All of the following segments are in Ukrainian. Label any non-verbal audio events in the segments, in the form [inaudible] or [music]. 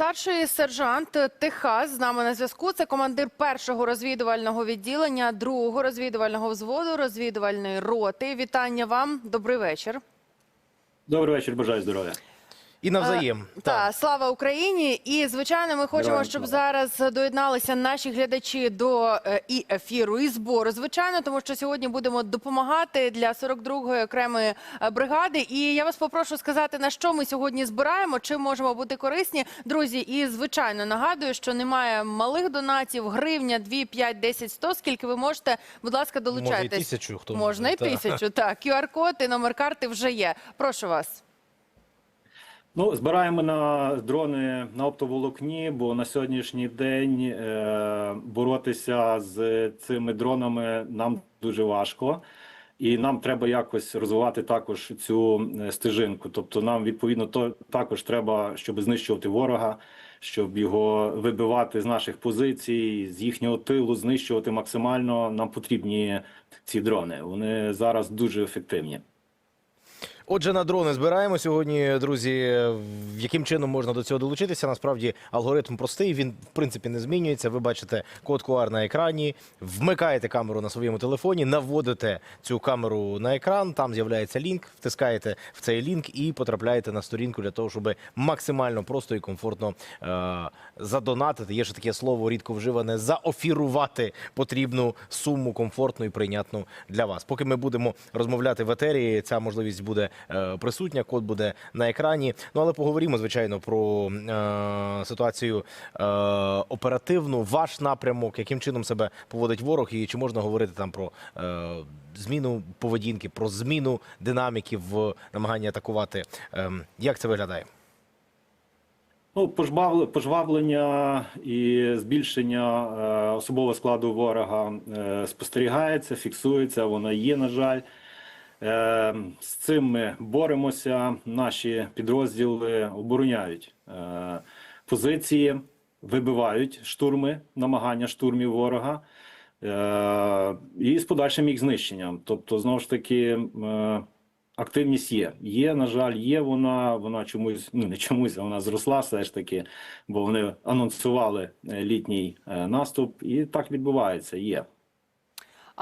Старший сержант Техас з нами на зв'язку. Це командир першого розвідувального відділення, другого розвідувального взводу, розвідувальної роти. Вітання вам. Добрий вечір. Добрий вечір, бажаю здоров'я. І навзаєм. Е, Та слава Україні! І звичайно, ми хочемо, Героям щоб слава. зараз доєдналися наші глядачі до е, і ефіру, і збору. Звичайно, тому що сьогодні будемо допомагати для 42-ї окремої е, бригади. І я вас попрошу сказати, на що ми сьогодні збираємо, чим можемо бути корисні, друзі. І звичайно нагадую, що немає малих донатів, гривня, 2, 5, 10, 100, Скільки ви можете, будь ласка, Може, і тисячу, хто Можна і та. тисячу. Так, QR-код і номер карти вже є. Прошу вас. Ну, збираємо на дрони на оптоволокні, бо на сьогоднішній день е, боротися з цими дронами нам дуже важко. І нам треба якось розвивати також цю е, стежинку. Тобто, нам відповідно то також треба, щоб знищувати ворога, щоб його вибивати з наших позицій, з їхнього тилу, знищувати максимально. Нам потрібні ці дрони. Вони зараз дуже ефективні. Отже, на дрони збираємо сьогодні, друзі. Яким чином можна до цього долучитися? Насправді алгоритм простий. Він в принципі не змінюється. Ви бачите код QR на екрані, вмикаєте камеру на своєму телефоні, наводите цю камеру на екран. Там з'являється лінк, втискаєте в цей лінк і потрапляєте на сторінку для того, щоб максимально просто і комфортно е- задонатити. Є ще таке слово рідко вживане заофірувати потрібну суму комфортну і прийнятну для вас. Поки ми будемо розмовляти в етері, ця можливість буде присутня. Код буде на екрані. Ну але поговоримо звичайно про е, ситуацію е, оперативну. Ваш напрямок, яким чином себе поводить ворог, і чи можна говорити там про е, зміну поведінки, про зміну динаміки в намаганні атакувати. Е, як це виглядає? Ну, пожвавлення і збільшення е, особового складу ворога е, спостерігається, фіксується, воно є, на жаль. Е, з цим ми боремося. Наші підрозділи обороняють е, позиції, вибивають штурми, намагання штурмів ворога. Е, і з подальшим їх знищенням. Тобто, знову ж таки, е, активність є. Є, на жаль, є вона. Вона чомусь, ну не чомусь, а вона зросла все ж таки, бо вони анонсували літній наступ, і так відбувається. Є.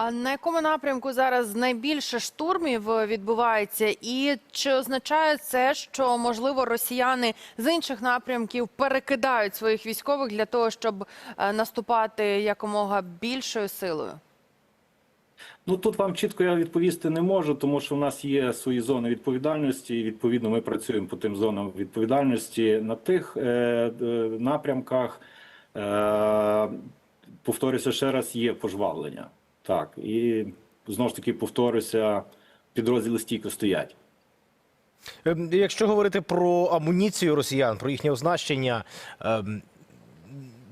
А на якому напрямку зараз найбільше штурмів е, відбувається, і чи означає це, що можливо росіяни з інших напрямків перекидають своїх військових для того, щоб е, наступати якомога більшою силою? Ну тут вам чітко я відповісти не можу, тому що в нас є свої зони відповідальності. І відповідно, ми працюємо по тим зонам відповідальності на тих е, е, напрямках. Е, повторюся ще раз, є пожвавлення. Так, і знову ж таки повторюся, підрозділи стійко стоять. Ем, Якщо говорити про амуніцію росіян, про їхнє оснащення, ем,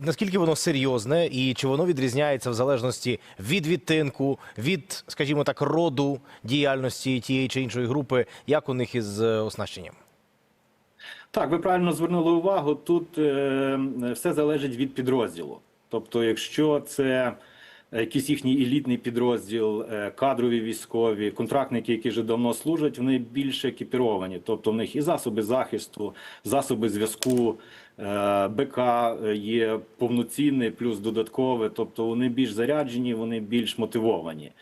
наскільки воно серйозне і чи воно відрізняється в залежності від відтинку, від, скажімо так, роду діяльності тієї чи іншої групи, як у них із е, оснащенням? Так, ви правильно звернули увагу. Тут е, все залежить від підрозділу. Тобто, якщо це якийсь їхній елітний підрозділ, е, кадрові військові, контрактники, які вже давно служать, вони більш екіпіровані. Тобто в них і засоби захисту, засоби зв'язку, е, БК є повноцінний, плюс додаткове. Тобто вони більш заряджені, вони більш мотивовані.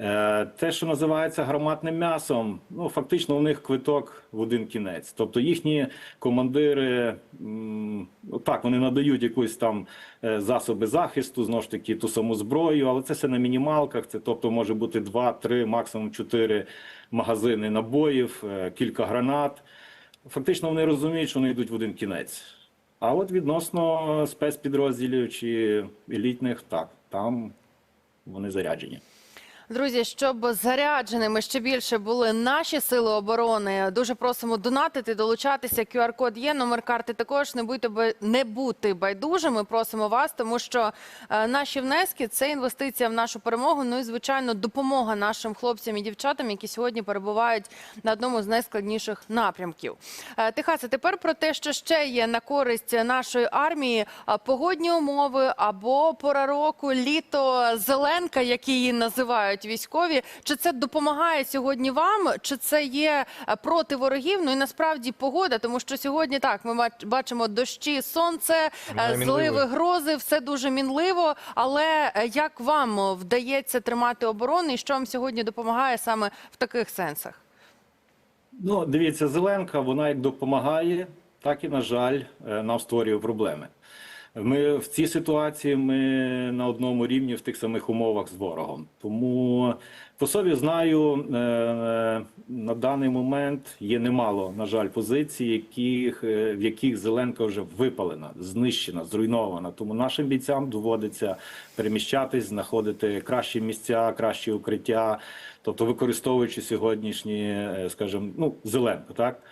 Е, Те, що називається гарматним м'ясом, ну фактично у них квиток в один кінець. Тобто їхні командири так вони надають якусь там е, засоби захисту, знову ж таки ту саму зброю, але це все на мінімалках. Це тобто може бути 2-3, максимум 4 магазини набоїв, е, кілька гранат. Фактично вони розуміють, що вони йдуть в один кінець. А от відносно спецпідрозділів чи елітних, так, там вони заряджені. Друзі, щоб зарядженими ще більше були наші сили оборони, дуже просимо донатити, долучатися. QR-код є, номер карти також. Не будьте не бути байдужими. Просимо вас, тому що е, наші внески це інвестиція в нашу перемогу. Ну і звичайно, допомога нашим хлопцям і дівчатам, які сьогодні перебувають на одному з найскладніших напрямків. Е, Техасе, тепер про те, що ще є на користь нашої армії, погодні умови або пора року, літо, зеленка, як її називають. Виїжджають військові. Чи це допомагає сьогодні вам? Чи це є е, проти ворогів? Ну і насправді погода, тому що сьогодні так ми бач- бачимо дощі, сонце, е, зливи, грози, все дуже мінливо. Але е, як вам вдається тримати оборону, і що вам сьогодні допомагає саме в таких сенсах? Ну, дивіться, Зеленка, вона як допомагає, так і, на жаль, нам створює проблеми. Ми в цій ситуації ми на одному рівні в тих самих умовах з ворогом. Тому по собі знаю, е, на даний момент є немало, на жаль, позицій, яких, е, в яких Зеленка вже випалена, знищена, зруйнована. Тому нашим бійцям доводиться переміщатись, знаходити кращі місця, кращі укриття, тобто використовуючи сьогоднішні, е, скажімо, ну, Зеленку, так?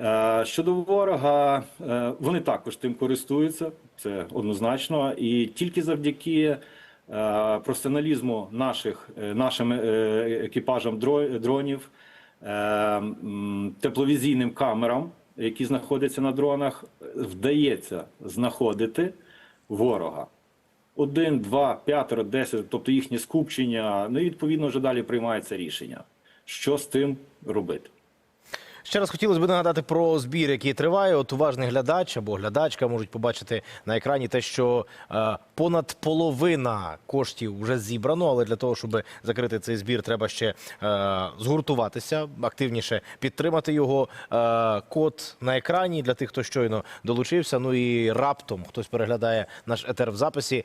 Е, Щодо ворога, е, вони також тим користуються, це однозначно, і тільки завдяки е, професіоналізму наших нашим екіпажам дронів, тепловізійним камерам, які знаходяться на дронах, вдається знаходити ворога. Один, два, п'ятеро, десять, тобто їхнє скупчення. Ну і відповідно вже далі приймається рішення, що з тим робити. Ще раз хотілося б нагадати про збір, який триває. От уважний глядач або глядачка можуть побачити на екрані те, що е, понад половина коштів вже зібрано, але для того, щоб закрити цей збір, треба ще е, згуртуватися, активніше підтримати його. Е, код на екрані для тих, хто щойно долучився. Ну і раптом хтось переглядає наш етер в записі.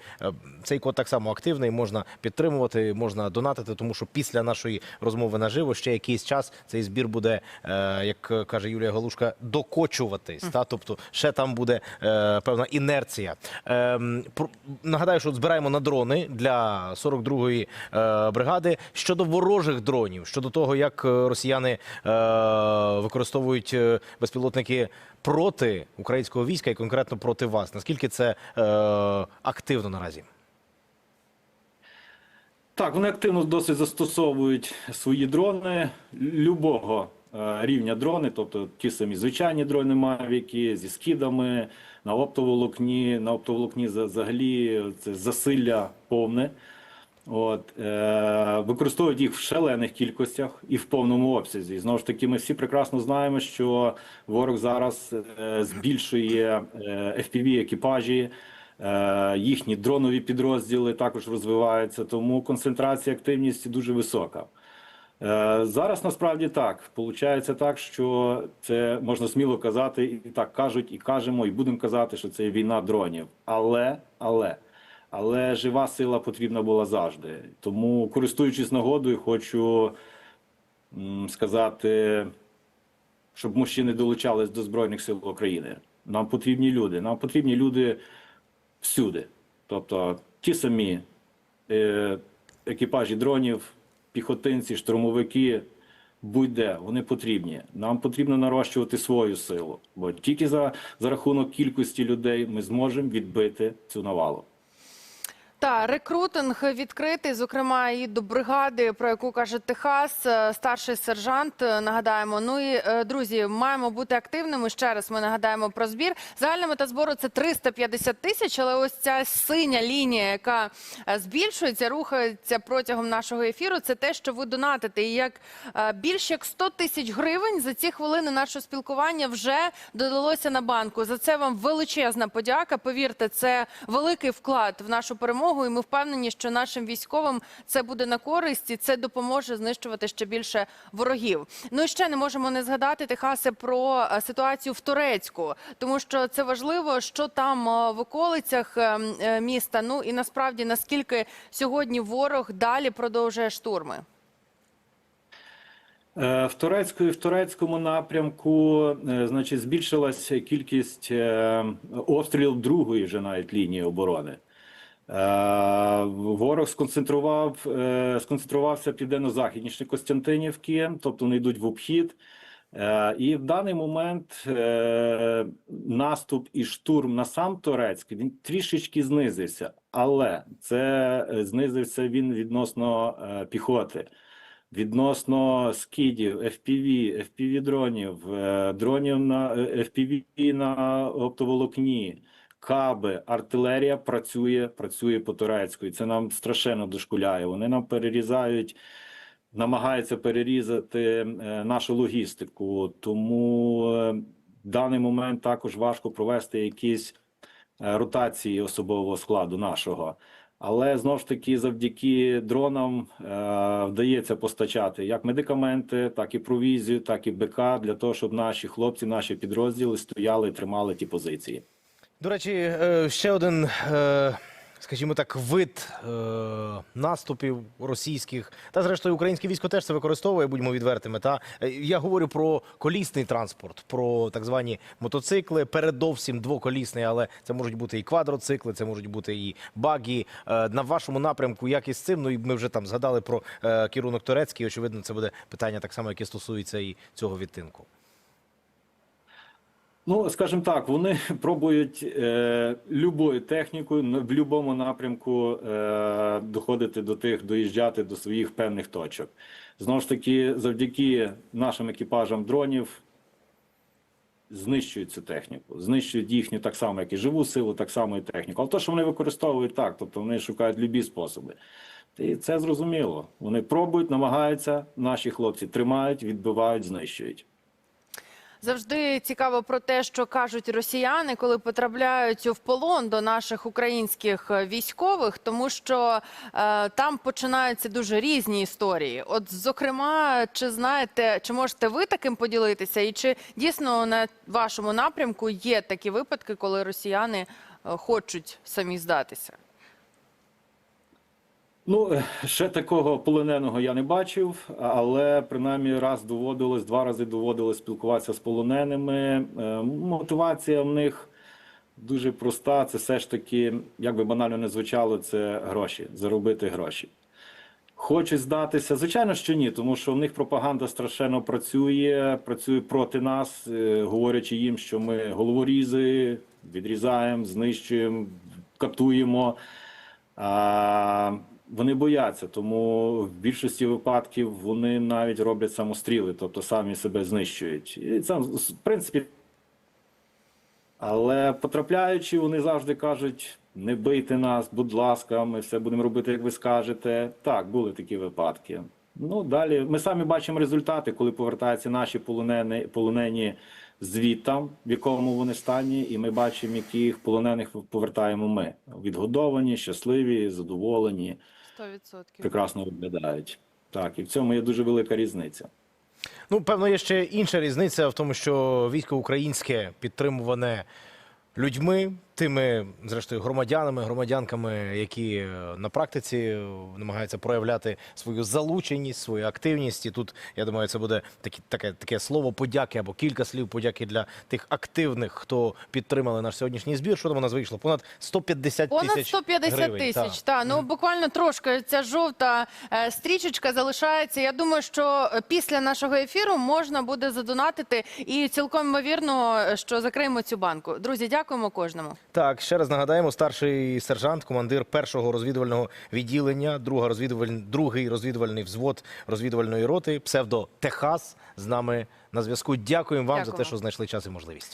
Цей код так само активний, можна підтримувати, можна донатити, тому що після нашої розмови наживо ще якийсь час цей збір буде, е, як каже Юлія Галушка, докочуватись. Та? Тобто ще там буде е, певна інерція. Ем, про- нагадаю, що збираємо на дрони для 42-ї е, бригади. Щодо ворожих дронів, щодо того, як е, росіяни е, використовують е, безпілотники проти українського війська і конкретно проти вас. Наскільки це е, активно наразі? Так, вони активно досить застосовують свої дрони любого е, рівня дрони, тобто ті самі звичайні дрони Мавіки зі скидами на оптоволокні. На оптоволокні за- взагалі це засилля повне. От, е, використовують їх в шалених кількостях і в повному обсязі. Знову ж таки, ми всі прекрасно знаємо, що ворог зараз е, збільшує е, FPV екіпажі, е, їхні дронові підрозділи також розвиваються, тому концентрація активності дуже висока. Е, Зараз насправді так. Получається так, що це можна сміло казати, і так кажуть, і кажемо, і будемо казати, що це війна дронів. Але, але, але жива сила потрібна була завжди. Тому, користуючись нагодою, хочу сказати, щоб мужчини долучались до Збройних сил України. Нам потрібні люди. Нам потрібні люди всюди. Тобто ті самі е, екіпажі дронів, піхотинці, штурмовики, будь-де вони потрібні. Нам потрібно нарощувати свою силу, бо тільки за, за рахунок кількості людей ми зможемо відбити цю навалу. Та рекрутинг відкритий, зокрема і до бригади, про яку каже Техас, е, старший сержант. е, Нагадаємо. Ну і е, друзі, маємо бути активними. Ще раз ми нагадаємо про збір. Загальна мета збору це 350 тисяч. Але ось ця синя лінія, яка збільшується, рухається протягом нашого ефіру. Це те, що ви донатите. І як більше як 100 тисяч гривень за ці хвилини нашого спілкування вже додалося на банку. За це вам величезна подяка. Повірте, це великий вклад в нашу перемогу. І ми впевнені, що нашим військовим це буде на користь і це допоможе знищувати ще більше ворогів. Ну і ще не можемо не згадати Техасе про е, ситуацію в Турецьку, тому що це важливо, що там е, в околицях е, м, е, міста. Ну і насправді наскільки сьогодні ворог далі продовжує штурми. В Турецьку в турецькому напрямку, значить, збільшилася кількість обстрілів другої вже навіть лінії оборони. Е, Ворог сконцентрував, е, сконцентрувався південно-західніше Костянтинівки, тобто вони йдуть в обхід. Е, І в даний момент наступ і штурм на сам Турецьк він трішечки знизився, але це знизився він відносно піхоти. Відносно скидів, FPV, FPV дронів, дронів на FPV на оптоволокні, каби, артилерія працює, працює по турецьку. І це нам страшенно дошкуляє. Вони нам перерізають, намагаються перерізати е, нашу логістику. Тому е, в даний момент також важко провести якісь е, ротації особового складу нашого. Але знову ж таки, завдяки дронам е, вдається постачати як медикаменти, так і провізію, так і БК для того, щоб наші хлопці, наші підрозділи стояли і тримали ті позиції. До речі, е, ще один, е, скажімо так, вид е, наступів російських, та зрештою українське військо теж це використовує, будьмо відвертими. Та я говорю про колісний транспорт, про так звані мотоцикли, передовсім двоколісний, але це можуть бути і квадроцикли, це можуть бути і багі. На вашому напрямку, як із цим? Ну і ми вже там згадали про керунок турецький. Очевидно, це буде питання так само, яке стосується і цього відтинку. Ну, скажімо так, вони [laughs] пробують е, любою технікою в будь-якому напрямку е, доходити до тих, доїжджати до своїх певних точок. Знову ж таки, завдяки нашим екіпажам дронів знищують цю техніку, знищують їхню так само, як і живу силу, так само і техніку. Але те, що вони використовують так, тобто вони шукають любі способи. І це зрозуміло. Вони пробують, намагаються, наші хлопці тримають, відбивають, знищують. Завжди цікаво про те, що кажуть росіяни, коли потрапляють в полон до наших українських е, військових, тому що е, там починаються дуже різні історії. От, зокрема, чи знаєте, чи можете ви таким поділитися, і чи дійсно на вашому напрямку є такі випадки, коли росіяни е, хочуть самі здатися? Ну, е, ще такого полоненого я не бачив, але принаймні раз доводилось, два рази доводилось спілкуватися з полоненими. Е, Мотивація в них дуже проста. Це все ж таки, як би банально не звучало, це гроші, заробити гроші. Хочуть здатися, звичайно, що ні, тому що в них пропаганда страшенно працює, працює проти нас, е, говорячи їм, що ми головорізи, відрізаємо, знищуємо, катуємо. А, вони бояться, тому в більшості випадків вони навіть роблять самостріли, тобто самі себе знищують. І це, в принципі, але потрапляючи, вони завжди кажуть: не бийте нас, будь ласка, ми все будемо робити, як ви скажете. Так, були такі випадки. Ну далі ми самі бачимо результати, коли повертаються наші полонені, полонені звідтам, в якому вони стані, і ми бачимо, яких полонених повертаємо ми. Відгодовані, щасливі, задоволені, 100%. прекрасно виглядають. Так, і в цьому є дуже велика різниця. Ну, певно, є ще інша різниця в тому, що військо українське підтримуване людьми, тими, зрештою, громадянами, громадянками, які е, на практиці е, намагаються проявляти свою залученість, свою активність. І тут я думаю, це буде такі, таке, таке слово подяки або кілька слів подяки для тих активних, хто підтримали наш сьогоднішній збір. Що там у нас вийшло? Понад 150 Понад тисяч 150 гривень. тисяч. Та. Та ну буквально трошки ця жовта е, стрічечка залишається. Я думаю, що після нашого ефіру можна буде задонатити і цілком ймовірно, що закриємо цю банку. Друзі, дякуємо кожному. Так, ще раз нагадаємо, старший сержант, командир першого розвідувального відділення, друга розвідуваль... другий розвідувальний взвод розвідувальної роти, псевдо Техас з нами на зв'язку. Дякуємо вам за те, що знайшли час і можливість.